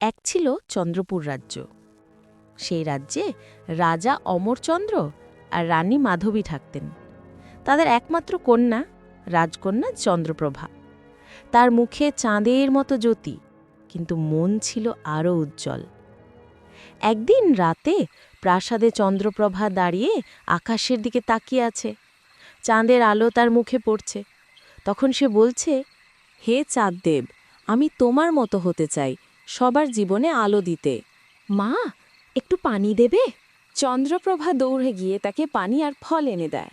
এক ছিল চন্দ্রপুর রাজ্য। সেই রাজ্যে রাজা অমরচন্দ্র আর রানী মাধবী থাকতেন। তাদের একমাত্র কন্যা, রাজকন্যা চন্দ্রপ্রভা। তার মুখে চাঁদের মতো জ্যোতি, কিন্তু মন ছিল আরও উজ্জ্বল। একদিন রাতে প্রাসাদে চন্দ্রপ্রভা দাঁড়িয়ে আকাশের দিকে তাকিয়ে আছে। চাঁদের আলো তার মুখে পড়ছে। তখন সে বলছে, হে চাঁদদেব, আমি তোমার মতো হতে চাই। সবার জীবনে আলো দিতে। মা একটু পানি দেবে? চন্দ্রপ্রভা দৌড়ে গিয়ে তাকে পানি আর ফল এনে দেয়।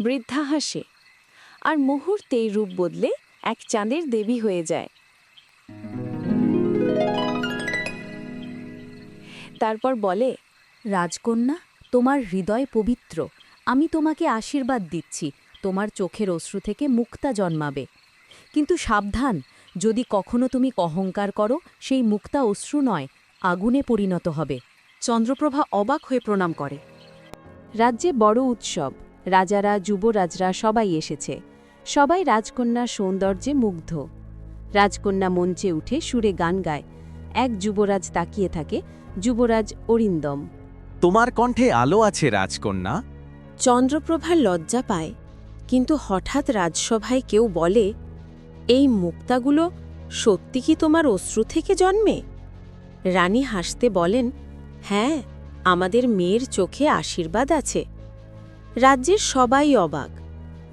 বৃদ্ধা হাসে। আর মুহূর্তেই রূপ বদলে এক চাঁদের দেবী হয়ে যায়। তারপর বলে রাজকন্যা তোমার হৃদয় পবিত্র। আমি তোমাকে আশীর্বাদ দিচ্ছি। তোমার চোখের অশ্রু থেকে মুক্তা জন্মাবে। কিন্তু সাবধান যদি কখনো তুমি অহংকার করো সেই মুক্তা অশ্রু নয় আগুনে পরিণত হবে। চন্দ্রপ্রভা অবাক হয়ে প্রণাম করে। রাজ্যে বড় উৎসব রাজারা যুবরাজরা সবাই এসেছে। সবাই রাজকন্যার সৌন্দর্যে মুগ্ধ। রাজকন্যা মঞ্চে উঠে সুরে গান গায়। এক যুবরাজ তাকিয়ে থাকে যুবরাজ অরিন্দম। তোমার কণ্ঠে আলো আছে রাজকন্যা। চন্দ্রপ্রভার লজ্জা পায়। কিন্তু হঠাৎ রাজসভায় কেউ বলে, এই মুক্তাগুলো সত্যি কি তোমার অশ্রু থেকে জন্মে? রানী হাসতে বলেন হ্যাঁ আমাদের মেয়ের চোখে আশীর্বাদ আছে। রাজ্যের সবাই অবাক।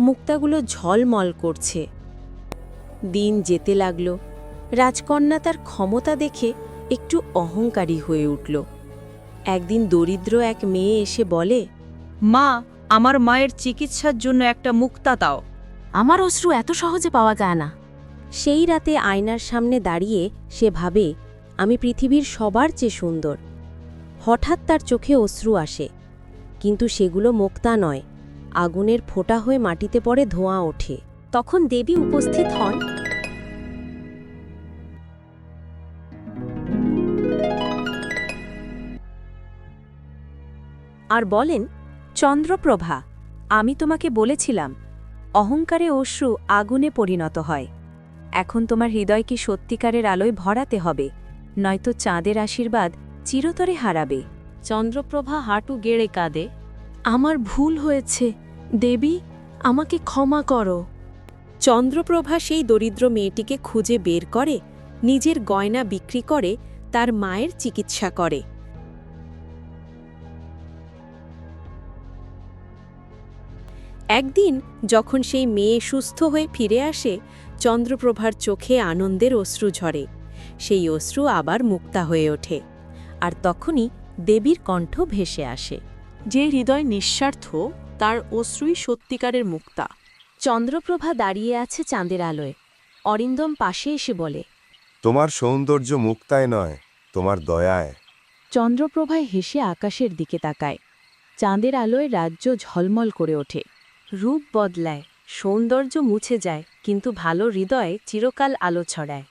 মুক্তাগুলো ঝলমল করছে। দিন যেতে লাগল। রাজকন্যা তার ক্ষমতা দেখে একটু অহংকারী হয়ে উঠল। একদিন দরিদ্র এক মেয়ে এসে বলে, মা আমার মায়ের চিকিৎসার জন্য একটা মুক্তা দাও। আমার অশ্রু এত সহজে পাওয়া যায় না। সেই রাতে আয়নার সামনে দাঁড়িয়ে সে ভাবে আমি পৃথিবীর সবার চেয়ে সুন্দর। হঠাৎ তার চোখে অশ্রু আসে। কিন্তু সেগুলো মুক্তা নয়। আগুনের ফোঁটা হয়ে মাটিতে পড়ে ধোঁয়া ওঠে। তখন দেবী উপস্থিত হন। আর বলেন চন্দ্রপ্রভা, আমি তোমাকে বলেছিলাম, অহংকারে অশ্রু আগুনে পরিণত হয়। এখন তোমার হৃদয়কে সত্যিকারের আলোয় ভরাতে হবে, নয়তো চাঁদের আশীর্বাদ চিরতরে হারাবে। চন্দ্রপ্রভা হাঁটু গেড়ে কাঁদে, আমার ভুল হয়েছে, দেবী, আমাকে ক্ষমা করো। চন্দ্রপ্রভা সেই দরিদ্র মেয়েটিকে খুঁজে বের করে, নিজের গয়না বিক্রি করে, তার মায়ের চিকিৎসা করে। একদিন যখন সেই মেয়ে সুস্থ হয়ে ফিরে আসে চন্দ্রপ্রভার চোখে আনন্দের অশ্রু ঝরে। সেই অশ্রু আবার মুক্তা হয়ে ওঠে আর তখনই দেবীর কণ্ঠ ভেসে আসে। যে হৃদয় নিঃস্বার্থ তার অশ্রুই সত্যিকারের মুক্তা। চন্দ্রপ্রভা দাঁড়িয়ে আছে চাঁদের আলোয়। অরিন্দম পাশে এসে বলে তোমার সৌন্দর্য মুক্তায় নয় তোমার দয়ায়। চন্দ্রপ্রভায় হেসে আকাশের দিকে তাকায়। চাঁদের আলোয় রাজ্য ঝলমল করে ওঠে। রূপ বদলায় সৌন্দর্য মুছে যায় কিন্তু ভালো হৃদয়ে চিরকাল আলো ছড়ায়।